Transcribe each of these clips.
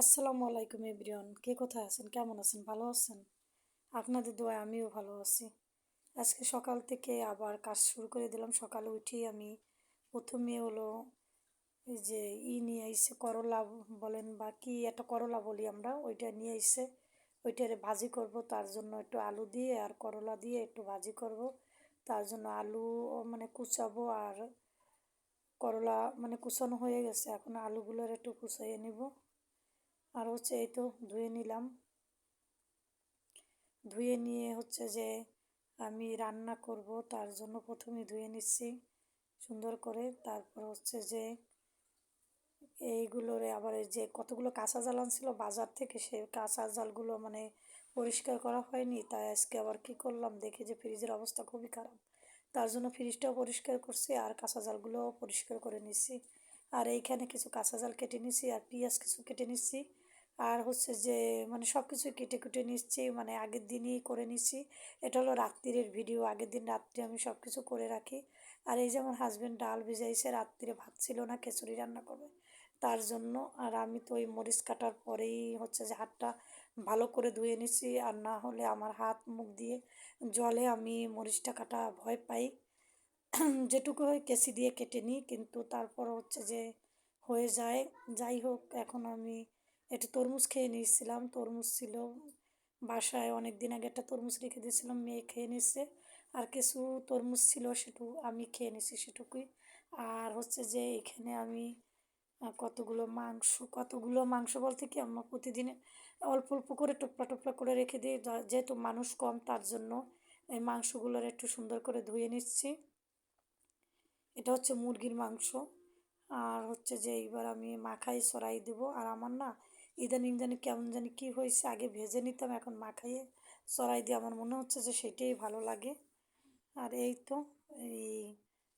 আসসালামু আলাইকুম এভরিওয়ান। কে কোথায় আছেন? কেমন আছেন? ভালো আছেন? আপনাদের দোয়ায় আমিও ভালো আছি। আজকে সকাল থেকে আবার কাজ শুরু করে দিলাম। সকালে উঠেই আমি প্রথমে হলো যে ই নিয়ে আইসে করলা বলেন বা কি একটা করলা বলি আমরা, ওইটা নিয়ে আইসে ওইটারে ভাজি করব। তার জন্য একটু আলু দিয়ে আর করলা দিয়ে একটু ভাজি করব। তার জন্য আলু মানে কুচাবো আর করলা মানে কুচানো হয়ে গেছে। এখন আলুগুলোর একটু কুচাইয়ে নিব। আর হচ্ছে এই তো ধুয়ে নিলাম। ধুয়ে নিয়ে হচ্ছে যে আমি রান্না করব, তার জন্য প্রথমে ধুয়ে নিচ্ছি সুন্দর করে। তারপর হচ্ছে যে এইগুলোরে আবার যে কতগুলো কাঁচা জাল আনছিল বাজার থেকে, সে কাঁচা জালগুলো মানে পরিষ্কার করা হয়নি। তাই আজকে আবার কি করলাম, দেখি যে ফ্রিজের অবস্থা খুবই খারাপ। তার জন্য ফ্রিজটাও পরিষ্কার করছি আর কাঁচা জালগুলোও পরিষ্কার করে নিচ্ছি। আর এইখানে কিছু কাঁচা জাল কেটে নিচ্ছি আর পেঁয়াজ কিছু কেটে নিচ্ছি। আর হচ্ছে যে মানে সব কিছুই কেটে কুটে নিচ্ছি মানে আগের দিনই করে নিচ্ছি। এটা হলো রাত্রির ভিডিও, আগের দিন রাত্রে আমি সব কিছু করে রাখি। আর এই যে আমার হাজব্যান্ড ডাল ভিজাইছে, রাত্রিরে ভাত ছিল না, খিচুড়ি রান্না করবে। তার জন্য আর আমি তো ওই মরিচ কাটার পরেই হচ্ছে যে হাতটা ভালো করে ধুয়ে নিছি আর না হলে আমার হাত মুখ দিয়ে জলে আমি মরিচটা কাটা ভয় পাই। যেটুকু হয় কেসি দিয়ে কেটে নিই, কিন্তু তারপর হচ্ছে যে হয়ে যায়। যাই হোক, এখন আমি একটু তরমুজ খেয়ে নিয়েছিলাম। তরমুজ ছিল বাসায় অনেক দিন আগে একটা তরমুজ রেখে দিয়েছিলাম, মেয়ে খেয়ে নিচ্ছে আর কিছু তরমুজ ছিল সেটু আমি খেয়ে নিছি সেটুকুই। আর হচ্ছে যে এখানে আমি কতগুলো মাংস কতগুলো মাংস বলতে কি আমার প্রতিদিনে অল্প অল্প করে টুকরা টুকরা করে রেখে দিই। যেহেতু মানুষ কম, তার জন্য এই মাংসগুলোর একটু সুন্দর করে ধুয়ে নিচ্ছি। এটা হচ্ছে মুরগির মাংস। আর হচ্ছে যে এইবার আমি মাখাই, সরাই দেবো। আর আমার না ইদানিং জানি কেমন জানি কী হয়েছে, আগে ভেজে নিতাম, এখন মাখাইয়ে সরাই দিয়ে আমার মনে হচ্ছে যে সেটাই ভালো লাগে। আর এই তো, এই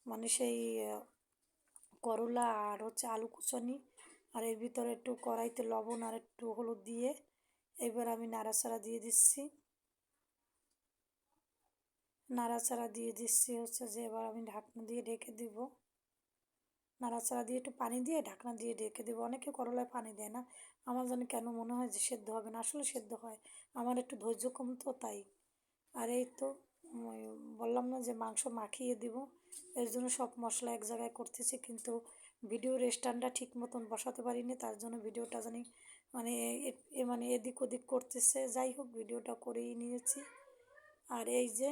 মানে সেই করলা আর হচ্ছে আলু কুচনি, আর এর ভিতরে একটু কড়াইতে লবণ আর একটু হলুদ দিয়ে এবার আমি নাড়াচাড়া দিয়ে দিচ্ছি। নাড়াচাড়া দিয়ে দিচ্ছি হচ্ছে যে এবার আমি ঢাকনা দিয়ে ঢেকে দিব। নাড়াচাড়া দিয়ে একটু পানি দিয়ে ঢাকনা দিয়ে ঢেকে দেবো। অনেকে করলায় পানি দেয় না। আমার যেন কেন মনে হয় যে সেদ্ধ হবে না? আসলে সেদ্ধ হয়। আমার একটু ধৈর্য কম তো, তাই। আর এই তো বললাম না যে মাংস মাখিয়ে দিব। এর জন্য সব মশলা এক জায়গায় করতেছি, কিন্তু ভিডিওর স্ট্যান্ডটা ঠিক মতন বসাতে পারিনি। তার জন্য ভিডিওটা জানি মানে এ মানে এদিক ওদিক করতেছে। যাই হোক, ভিডিওটা করেই নিয়েছি। আর এই যে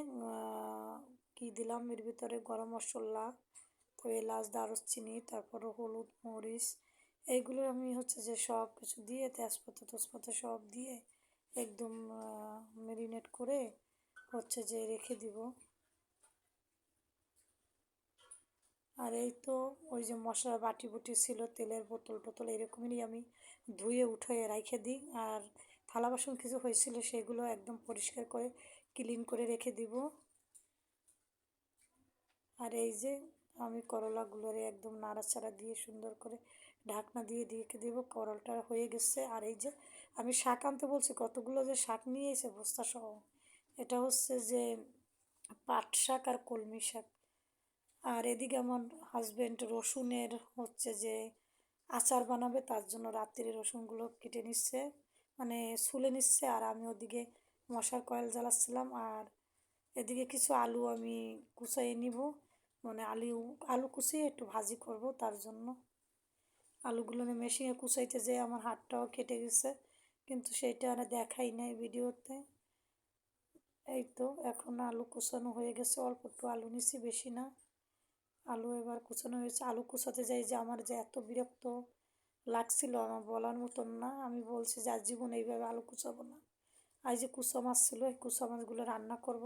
কি দিলাম? এর ভিতরে গরম মশলা, তো এলাচ, দারুচিনি, তারপর হলুদ মরিচ এইগুলো আমি হচ্ছে যে সব কিছু দিয়ে, তেজপাতা তেজপাতা সব দিয়ে একদম ম্যারিনেট করে হচ্ছে যে রেখে দিব। আর এই তো ওই যে মশলার বাটি বুটি ছিল, তেলের বোতল টোতল এরকমই আমি ধুয়ে উঠে রেখে দিই। আর থালা বাসন কিছু হয়েছিল সেগুলো একদম পরিষ্কার করে ক্লিন করে রেখে দিব। আর এই যে আমি করলাগুলোরে একদম নাড়াচাড়া দিয়ে সুন্দর করে ঢাকনা দিয়ে দিয়ে দেবো করলটা হয়ে গেছে। আর এই যে আমি শাক আনতে বলছি, কতগুলো যে শাক নিয়ে এসে বস্তা সহ। এটা হচ্ছে যে পাট শাক আর কলমি শাক। আর এদিকে আমার হাজব্যান্ড রসুনের হচ্ছে যে আচার বানাবে, তার জন্য রাত্রিরে রসুনগুলো কেটে নিচ্ছে মানে ছুলে নিচ্ছে। আর আমি ওদিকে মশার কয়েল জ্বালাচ্ছিলাম। আর এদিকে কিছু আলু আমি কুচাইয়ে নিব। মানে আলু আলু কুচিয়ে একটু ভাজি করব তার জন্য। আলুগুলো মেশিনে কুচাইতে যেয়ে আমার হাতটাও কেটে গেছে, কিন্তু সেইটা আর দেখাই নাই ভিডিওতে। এই তো, এখন আলু কুচানো হয়ে গেছে, অল্প একটু আলু নিছি, বেশি না। আলু এবার কুচানো হয়েছে। আলু কুচাতে যাই যে আমার যে এত বিরক্ত লাগছিল আমার বলার মতন না। আমি বলছি যে আর জীবন এইভাবে আলু কুচাবো না। আর যে কুচা মাছ ছিল, এই কুচা মাছগুলো রান্না করব।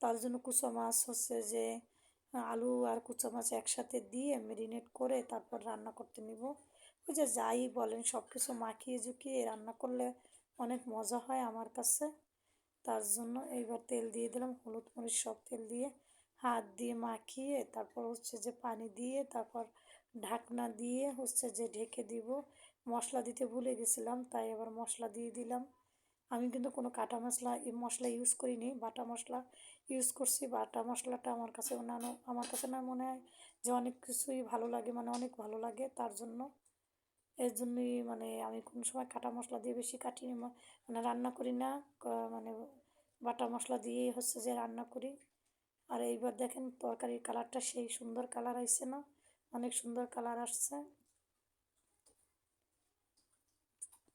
তার জন্য কুচা মাছ হচ্ছে যে আলু আর কুচা মাছ একসাথে দিয়ে মেরিনেট করে তারপর রান্না করতে নিব। ওই যে যাই বলেন সব কিছু মাখিয়ে ঝুঁকিয়ে রান্না করলে অনেক মজা হয় আমার কাছে। তার জন্য এইবার তেল দিয়ে দিলাম, হলুদ মরিচ সব তেল দিয়ে হাত দিয়ে মাখিয়ে তারপর হচ্ছে যে পানি দিয়ে তারপর ঢাকনা দিয়ে হচ্ছে যে ঢেকে দিব। মশলা দিতে ভুলে গেছিলাম, তাই আবার মশলা দিয়ে দিলাম। আমি কিন্তু কোনো কাটা মশলা মশলা ইউজ করিনি, বাটা মশলা ইউজ করছি। বাটা মশলাটা আমার কাছে অন্যান্য, আমার কাছে না মনে হয় যে অনেক কিছুই ভালো লাগে মানে অনেক ভালো লাগে তার জন্য। এর জন্যই মানে আমি কোনো সময় কাটা মশলা দিয়ে বেশি কাটি মানে রান্না করি না মানে বাটা মশলা দিয়েই হচ্ছে যে রান্না করি। আর এইবার দেখেন তরকারির কালারটা সেই সুন্দর কালার আসছে না, অনেক সুন্দর কালার আসছে।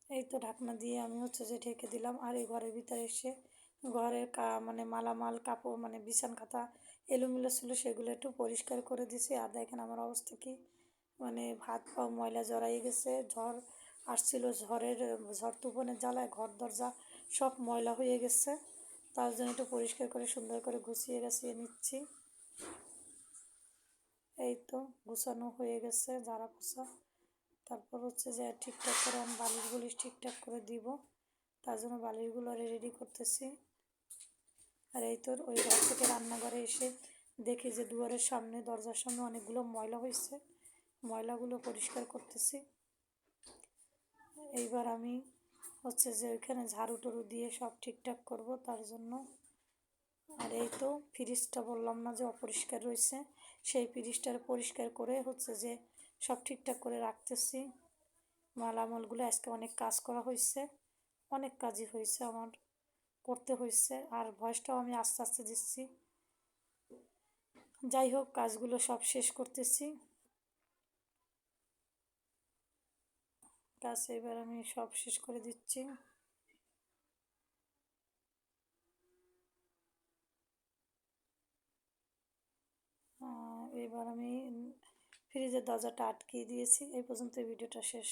এই তো ঢাকনা দিয়ে আমি হচ্ছে যে ঢেকে দিলাম। আর এই ঘরের ভিতরে এসে ঘরের কা মানে মালামাল, কাপড় মানে বিছান খাতা এলোমেলো ছিল সেগুলো একটু পরিষ্কার করে দিছি। আর দেখেন আমার অবস্থা কি মানে ভাত পাও ময়লা জড়াই গেছে, ঝড় আসছিল ঝড়ের, ঝড় তুফানের জ্বালায় ঘর, দরজা সব ময়লা হয়ে গেছে। তার জন্য একটু পরিষ্কার করে সুন্দর করে গুছিয়ে গাছিয়ে নিচ্ছি। এই তো গুছানো হয়ে গেছে যারা পোছা তারপর হচ্ছে যে ঠিকঠাক করে আমি বালিশগুলি ঠিকঠাক করে দিব। তার জন্য বালিশগুলো রেডি করতেছি। আর এই তোর ওই ঘর থেকে রান্নাঘরে এসে দেখি যে দুয়ারের সামনে, দরজার সামনে অনেকগুলো ময়লা হয়েছে ময়লাগুলো পরিষ্কার করতেছি। এইবার আমি হচ্ছে যে ওইখানে ঝাড়ু টুড়ু দিয়ে সব ঠিকঠাক করব তার জন্য। আর এই তো ফ্রিজটা বললাম না যে অপরিষ্কার রয়েছে। সেই ফ্রিজটার পরিষ্কার করে হচ্ছে যে সব ঠিকঠাক করে রাখতেছি। মালামালগুলো আজকে অনেক কাজ করা হয়েছে অনেক কাজই হয়েছে আমার, করতে হয়েছে আর ভয়েসটাও আমি আস্তে আস্তে দিচ্ছি। যাই হোক, কাজগুলো সব শেষ করতেছি। কাজ এবার আমি সব শেষ করে দিচ্ছি। এবার আমি ফ্রিজের দরজাটা আটকিয়ে দিয়েছি। এই পর্যন্ত ভিডিওটা শেষ।